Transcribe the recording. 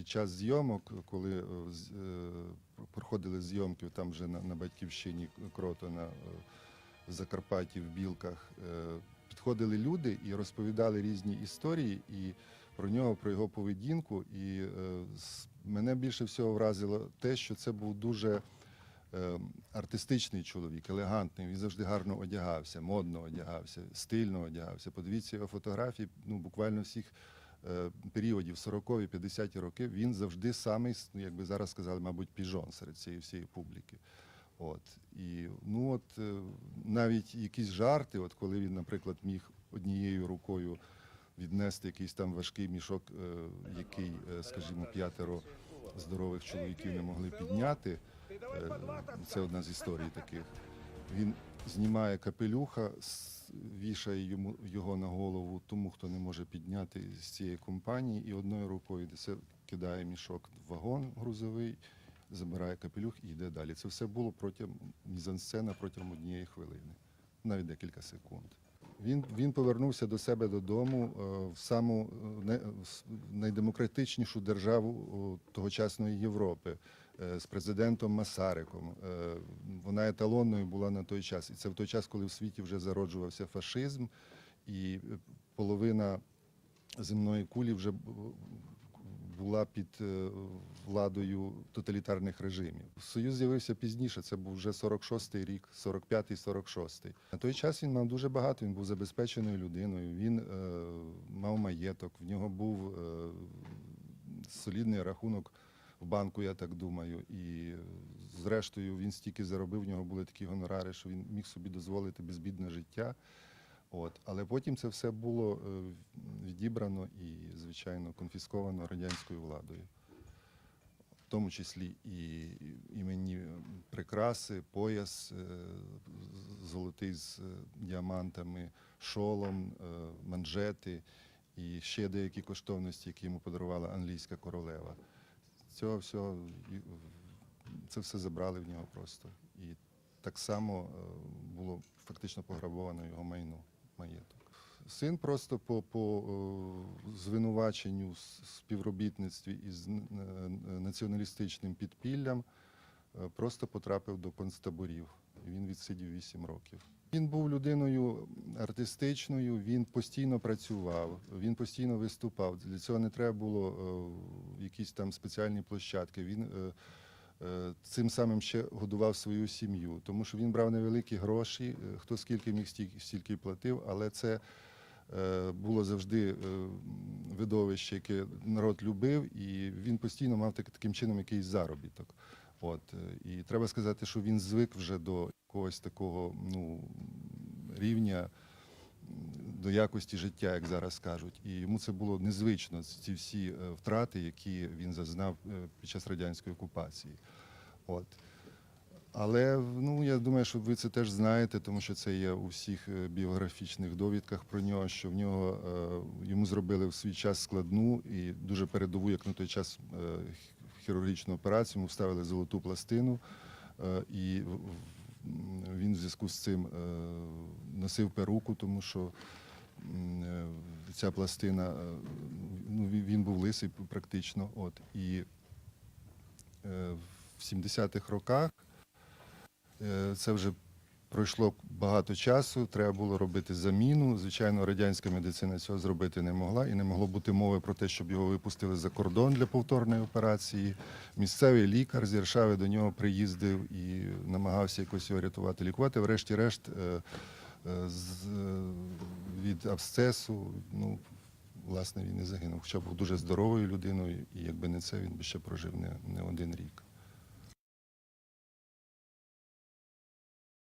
під час зйомок, коли е, е, проходили зйомки там вже на, на батьківщині Кротона е, в Закарпатті, в Білках, підходили люди і розповідали різні історії і про нього, про його поведінку. І мене більше всього вразило те, що це був дуже артистичний чоловік, елегантний. Він завжди гарно одягався, модно одягався, стильно одягався. Подивіться його фотографії, ну буквально всіх періодів 40-ві, 50-ті роки. Він завжди самий, ну, як би зараз сказали, мабуть, піжон серед цієї всієї публіки. От і ну от е, навіть якісь жарти, от коли він, наприклад, міг однією рукою віднести якийсь там важкий мішок, е, який, е, скажімо, п'ятеро здорових чоловіків не могли підняти. Е, Це одна з історій таких. Він знімає капелюха, вішає йому його на голову тому, хто не може підняти з цієї компанії, і одною рукою це кидає мішок в вагон грузовий, забирає капелюх і йде далі. Це все було протягом мізансцена протягом однієї хвилини, навіть декілька секунд. Він, він повернувся до себе додому е, в саму е, в найдемократичнішу державу тогочасної Європи з президентом Масариком. Е, Вона еталонною була на той час. І це в той час, коли в світі вже зароджувався фашизм, і е, половина земної кулі вже була під е, владою тоталітарних режимів. Союз з'явився пізніше, це був вже 46-й рік, 45-й, 46-й. На той час він мав дуже багато, він був забезпеченою людиною, він е, мав маєток, в нього був е, солідний рахунок в банку, я так думаю. І е, зрештою він стільки заробив, в нього були такі гонорари, що він міг собі дозволити безбідне життя. От. Але потім це все було е, відібрано і, звичайно, конфісковано радянською владою. В тому числі і іменні прикраси, пояс е, золотий з діамантами, шолом, манжети і ще деякі коштовності, які йому подарувала англійська королева. Цього всього це все забрали в нього просто. І так само е, було фактично пограбовано його майно, маєток. Син просто по, по е, звинуваченню співробітництві із е, націоналістичним підпіллям е, просто потрапив до концтаборів. Він відсидів 8 років. Він був людиною артистичною, він постійно працював, він постійно виступав. Для цього не треба було е, якісь там спеціальні площадки. Він е, е, цим самим ще годував свою сім'ю, тому що він брав невеликі гроші, е, хто скільки міг, стільки платив, але це е, було завжди е, видовище, яке народ любив, і він постійно мав так, таким чином якийсь заробіток. От, е, і треба сказати, що він звик вже до якогось такого ну, рівня до якості життя, як зараз кажуть. І йому це було незвично, ці всі е, втрати, які він зазнав е, під час радянської окупації. От. Але ну, я думаю, що ви це теж знаєте, тому що це є у всіх біографічних довідках про нього, що в нього йому зробили в свій час складну і дуже передову, як на той час, хірургічну операцію. Йому вставили золоту пластину, е, і він в зв'язку з цим е, носив перуку, тому що е, ця пластина, ну, він- був лисий практично. От, і в 70-х роках Це вже пройшло багато часу. Треба було робити заміну. Звичайно, радянська медицина цього зробити не могла, і не могло бути мови про те, щоб його випустили за кордон для повторної операції. Місцевий лікар з Єршави до нього приїздив і намагався якось його рятувати, лікувати. Врешті-решт, е, е, е, від абсцесу, ну, власне, він і загинув. Хоча був дуже здоровою людиною, і якби не це, він би ще прожив не, не один рік.